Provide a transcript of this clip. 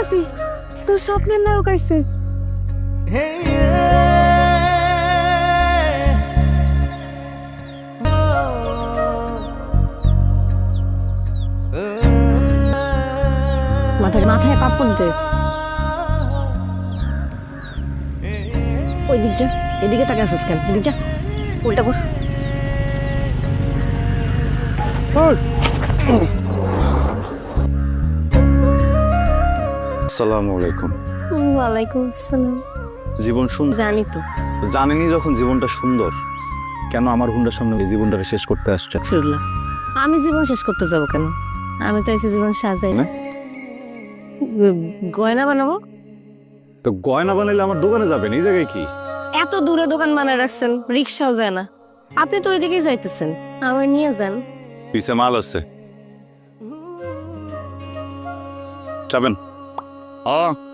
বাসি তোর স্বপ্নের নায়ক আইছে। মাথায় মাথায় কাপড় দে ওই দিক যা এদিকে তাকে আসিস কেন? এদিক যা উল্টা বস আসসালামু আলাইকুম। ওয়ালাইকুম আসসালাম। জীবন সুন্দর জানি তো। জানেনি যখন জীবনটা সুন্দর কেন আমার হুন্ডার সামনে এই জীবনটাকে শেষ করতে আসছে? আস্তাগফিরুল্লাহ। আমি জীবন শেষ করতে যাব কেন? আমি তো এসে জীবন সাজাই। মানে? গয়না বানাবো? তো গয়না বানাইলে আমার দোকানে যাবেন এই জায়গায় কি? এত দূরে দোকান বানায় রাখছেন রিক্সাও যায় না। আপনি তো ওইদিকেই যাইতেছেন আমার নিয়ে যান। পিছে মাল আছে। যাবেন? Oh.